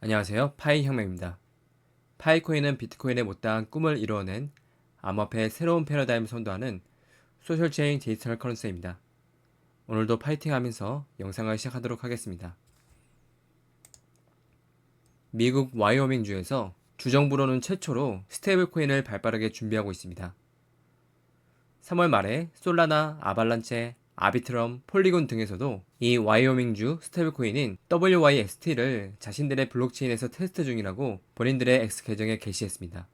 안녕하세요. 파이 혁명입니다. 파이코인은 비트코인에 못다한 꿈을 이루어낸 암호화폐의 새로운 패러다임을 선도하는 소셜체인 디지털 커런스입니다. 오늘도 파이팅 하면서 영상을 시작하도록 하겠습니다. 미국 와이오밍주에서 주정부로는 최초로 스테이블코인을 발빠르게 준비하고 있습니다. 3월 말에 솔라나, 아발란체, 아비트럼, 폴리곤 등에서도 이 와이오밍주 스테이블코인인 WYST를 자신들의 블록체인에서 테스트 중이라고 본인들의 X 계정에 게시했습니다.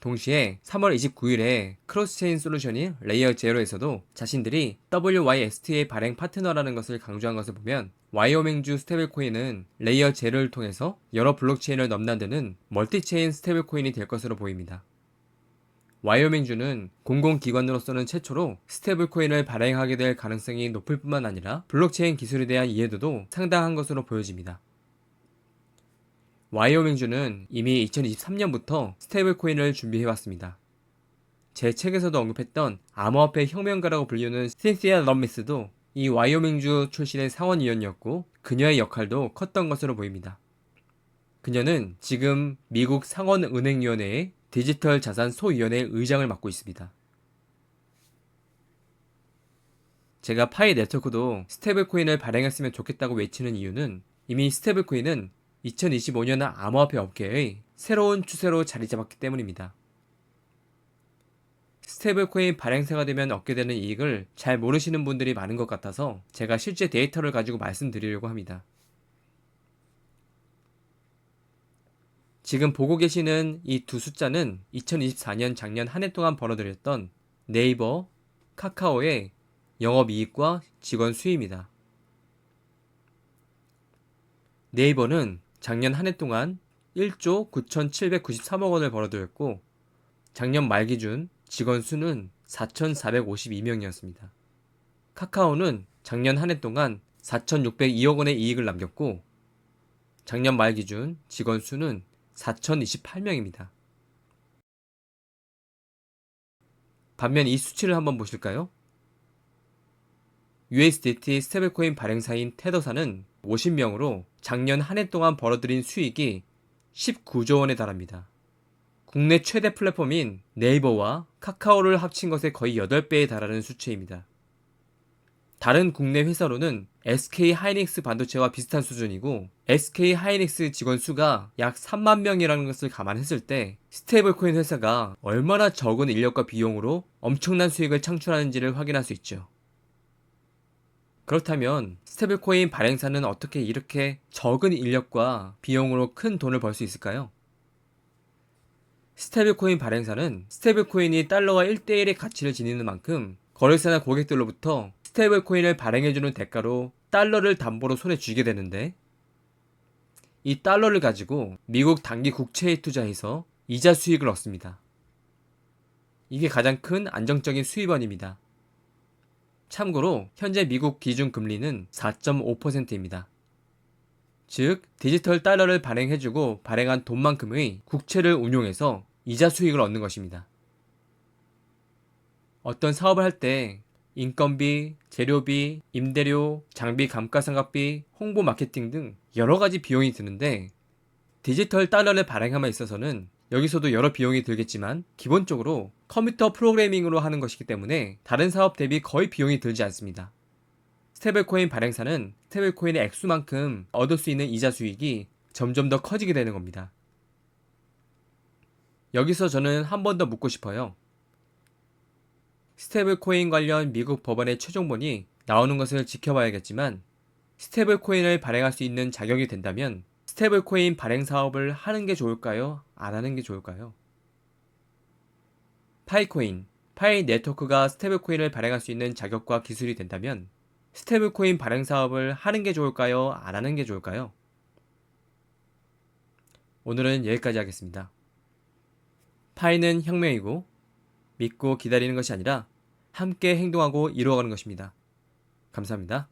동시에 3월 29일에 크로스체인 솔루션인 레이어 제로에서도 자신들이 WYST의 발행 파트너라는 것을 강조한 것을 보면 와이오밍주 스테이블코인은 레이어 제로를 통해서 여러 블록체인을 넘나드는 멀티체인 스테이블코인이 될 것으로 보입니다. 와이오밍주는 공공기관으로서는 최초로 스테이블코인을 발행하게 될 가능성이 높을 뿐만 아니라 블록체인 기술에 대한 이해도도 상당한 것으로 보여집니다. 와이오밍주는 이미 2023년부터 스테이블코인을 준비해왔습니다. 제 책에서도 언급했던 암호화폐 혁명가라고 불리는 신시아 럼미스도 이 와이오밍주 출신의 상원위원이었고 그녀의 역할도 컸던 것으로 보입니다. 그녀는 지금 미국 상원은행위원회의 디지털 자산 소위원회 의장을 맡고 있습니다. 제가 파이 네트워크도 스테이블코인을 발행했으면 좋겠다고 외치는 이유는 이미 스테이블코인은 2025년 암호화폐 업계의 새로운 추세로 자리 잡았기 때문입니다. 스테이블코인 발행사가 되면 얻게 되는 이익을 잘 모르시는 분들이 많은 것 같아서 제가 실제 데이터를 가지고 말씀드리려고 합니다. 지금 보고 계시는 이 두 숫자는 2024년 작년 한 해 동안 벌어들였던 네이버, 카카오의 영업이익과 직원 수입니다. 네이버는 작년 한 해 동안 1조 9,793억 원을 벌어들였고 작년 말 기준 직원 수는 4,452명이었습니다. 카카오는 작년 한 해 동안 4,602억 원의 이익을 남겼고 작년 말 기준 직원 수는 4,028명입니다. 반면 이 수치를 한번 보실까요? USDT 스테이블코인 발행사인 테더사는 50명으로 작년 한 해 동안 벌어들인 수익이 19조 원에 달합니다. 국내 최대 플랫폼인 네이버와 카카오를 합친 것의 거의 8배에 달하는 수치입니다. 다른 국내 회사로는 SK 하이닉스 반도체와 비슷한 수준이고 SK 하이닉스 직원 수가 약 3만 명이라는 것을 감안했을 때 스테이블코인 회사가 얼마나 적은 인력과 비용으로 엄청난 수익을 창출하는지를 확인할 수 있죠. 그렇다면 스테이블코인 발행사는 어떻게 이렇게 적은 인력과 비용으로 큰 돈을 벌 수 있을까요? 스테이블코인 발행사는 스테이블코인이 달러와 1대1의 가치를 지니는 만큼 거래사나 고객들로부터 스테이블 코인을 발행해주는 대가로 달러를 담보로 손에 쥐게 되는데 이 달러를 가지고 미국 단기 국채에 투자해서 이자 수익을 얻습니다. 이게 가장 큰 안정적인 수입원입니다. 참고로 현재 미국 기준 금리는 4.5%입니다. 즉, 디지털 달러를 발행해주고 발행한 돈만큼의 국채를 운용해서 이자 수익을 얻는 것입니다. 어떤 사업을 할 때 인건비, 재료비, 임대료, 장비 감가상각비, 홍보 마케팅 등 여러 가지 비용이 드는데 디지털 달러를 발행함에 있어서는 여기서도 여러 비용이 들겠지만 기본적으로 컴퓨터 프로그래밍으로 하는 것이기 때문에 다른 사업 대비 거의 비용이 들지 않습니다. 스테이블코인 발행사는 스테이블코인의 액수만큼 얻을 수 있는 이자 수익이 점점 더 커지게 되는 겁니다. 여기서 저는 한 번 더 묻고 싶어요. 스테이블 코인 관련 미국 법원의 최종본이 나오는 것을 지켜봐야겠지만 스테이블 코인을 발행할 수 있는 자격이 된다면 스테이블 코인 발행 사업을 하는 게 좋을까요? 안 하는 게 좋을까요? 파이코인, 파이 네트워크가 스테이블 코인을 발행할 수 있는 자격과 기술이 된다면 스테이블 코인 발행 사업을 하는 게 좋을까요? 안 하는 게 좋을까요? 오늘은 여기까지 하겠습니다. 파이는 혁명이고 믿고 기다리는 것이 아니라 함께 행동하고 이루어가는 것입니다. 감사합니다.